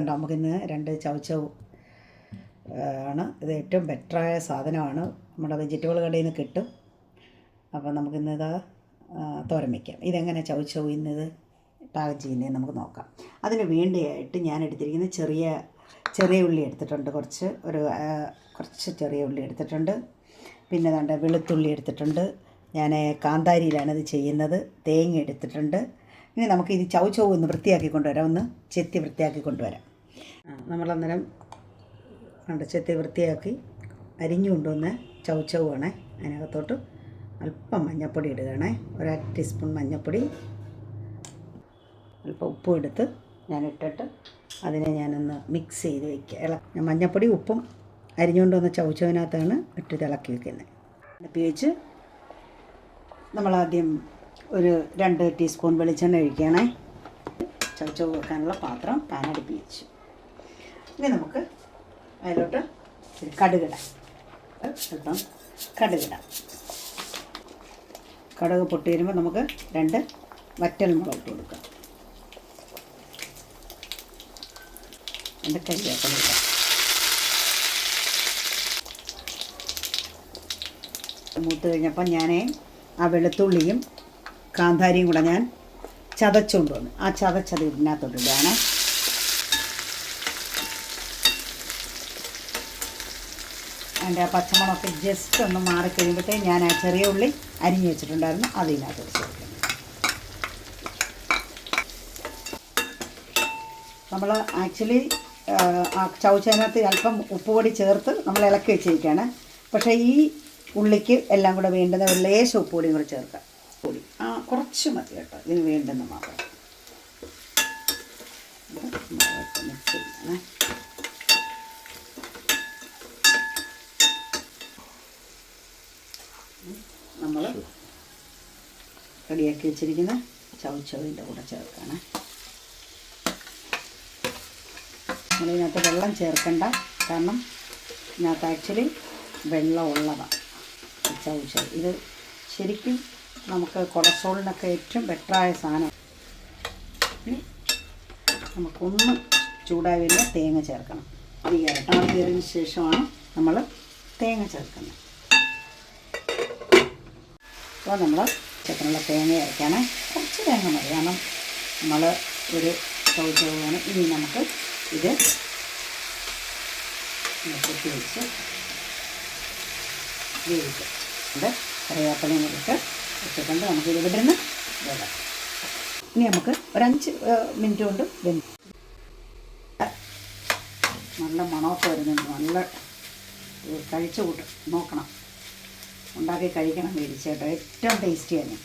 ഉണ്ട് നമുക്കിന്ന് രണ്ട് ചവച്ചവ് ആണ്. ഇത് ഏറ്റവും ബെറ്ററായ സാധനമാണ്. നമ്മുടെ വെജിറ്റബിൾ കടയിൽ നിന്ന് കിട്ടും. അപ്പോൾ നമുക്കിന്ന് ഇതാ തോരൻ വയ്ക്കാം ഇതെങ്ങനെ ചവച്ചവ് ഇന്നത്? പാകം ചെയ്യുന്നത് നമുക്ക് നോക്കാം. അതിന് വേണ്ടിയായിട്ട് ഞാൻ എടുത്തിരിക്കുന്നത് ചെറിയ ചെറിയ ഉള്ളി എടുത്തിട്ടുണ്ട്. കുറച്ച് ഒരു കുറച്ച് ചെറിയ ഉള്ളി എടുത്തിട്ടുണ്ട്. പിന്നെ ദാണ്ട വെളുത്തുള്ളി എടുത്തിട്ടുണ്ട്. ഞാൻ കാന്താരിയിലാണ് ഇത് ചെയ്യുന്നത്. തേങ്ങ എടുത്തിട്ടുണ്ട്. ഇനി നമുക്ക് ഇത് ചൗ ചൗ ഒന്ന് വൃത്തിയാക്കി കൊണ്ടുവരാം. ഒന്ന് ചെത്തി വൃത്തിയാക്കി കൊണ്ടുവരാം. നമ്മളന്നേരം കണ്ട് ചെത്തി വൃത്തിയാക്കി അരിഞ്ഞു കൊണ്ടുവന്ന് ചൗ ചൗ ആണേ. അതിനകത്തോട്ട് അല്പം മഞ്ഞൾപ്പൊടി ഇടുകയാണേ. ഒരു ടീസ്പൂൺ മഞ്ഞൾപ്പൊടി അല്പം ഉപ്പും എടുത്ത് ഞാൻ ഇട്ടിട്ട് അതിനെ ഞാനൊന്ന് മിക്സ് ചെയ്ത് വയ്ക്കുക ഇള മഞ്ഞൾപ്പൊടി ഉപ്പും അരിഞ്ഞുകൊണ്ട് വന്ന ചവച്ചവനകത്താണ് ഇട്ട് ഇളക്കി വെക്കുന്നത്. വെച്ച് നമ്മളാദ്യം ഒരു രണ്ട് ടീസ്പൂൺ വെളിച്ചെണ്ണ ഒഴിക്കണേ ചവച്ചവ് വെക്കാനുള്ള പാത്രം പാൻ അടുപ്പി വെച്ചു ഇനി നമുക്ക് അതിലോട്ട് കടുകിടാം. അല്പം കടുകിടാം. കടുക് പൊട്ടി വരുമ്പോൾ നമുക്ക് രണ്ട് വറ്റൽ മുളക് ഇട്ട് കൊടുക്കാം. രണ്ട് മൂത്ത് കഴിഞ്ഞപ്പോൾ ഞാൻ ആ വെളുത്തുള്ളിയും കാന്താരിയും കൂടെ ഞാൻ ചതച്ചുകൊണ്ട് വന്നു. ആ ചതച്ചത് ഇതിനകത്തോട്ട് ഇടുകയാണ്. അതിന്റെ ആ പച്ചമുളകൊക്കെ ജസ്റ്റ് ഒന്ന് മാറിക്കഴിയുമ്പോഴത്തേ ഞാൻ ആ ചെറിയ ഉള്ളി അരിഞ്ഞു വെച്ചിട്ടുണ്ടായിരുന്നു. അത് ഇതിനകത്ത് വെച്ച് നമ്മൾ ആക്ച്വലി ആ ചവച്ചതിനകത്ത് അല്പം ഉപ്പുപൊടി ചേർത്ത് നമ്മൾ ഇളക്കി വെച്ചിരിക്കുകയാണ്. പക്ഷേ ഈ ഉള്ളിക്ക് എല്ലാം കൂടെ വേണ്ടുന്ന ഒരു ലേശം ഉപ്പുപൊടിയും കൂടെ ചേർക്കാം. പൊടി ആ കുറച്ച് മതി കേട്ടോ. ഇതിന് വേണ്ടുന്ന മാത്രം. മിക്സ് ചെയ്യണേ നമ്മൾ റെഡിയാക്കി വെച്ചിരിക്കുന്ന ചവച്ചവിന്റെ കൂടെ ചേർക്കണം. നമ്മളിതിനകത്ത് വെള്ളം ചേർക്കണ്ട. കാരണം ഇതിനകത്ത് ആക്ച്വലി വെള്ളം ഉള്ളതാണ് ചവച്ചവ് ഇത് ശരിക്കും നമുക്ക് കൊളസ്ട്രോളിനൊക്കെ ഏറ്റവും ബെറ്ററായ സാധനം. ഇനി നമുക്കൊന്ന് ചൂടായി വരുന്ന തേങ്ങ ചേർക്കണം. ഈ ഇരട്ടാൻ കയറിയതിന് ശേഷമാണ് നമ്മൾ തേങ്ങ ചേർക്കുന്നത്. അപ്പോൾ നമ്മൾ ചിക്കനുള്ള തേങ്ങ അരയ്ക്കാണ് കുറച്ച് തേങ്ങ മതി. കാരണം നമ്മൾ ഒരു ചൗച്ചവാണ് ഇനി നമുക്ക് ഇത് കൊത്തി വെച്ച് വേവിക്കാം. അത് കറിവേപ്പിലയും കൂടി ഇട്ട് വെച്ചിട്ടുണ്ട് നമുക്ക് ഇത് ഇവിടെ നിന്ന് വേണം ഇനി നമുക്ക് ഒരു അഞ്ച് മിനിറ്റ് കൊണ്ട് വെന്ത്. നല്ല മണമൊക്കെ വരുന്നുണ്ട്. നല്ല കഴിച്ചു കൂട്ടും. നോക്കണം. ഉണ്ടാക്കി കഴിക്കണം മേടിച്ചേട്ടോ ഏറ്റവും ടേസ്റ്റിയാണ്.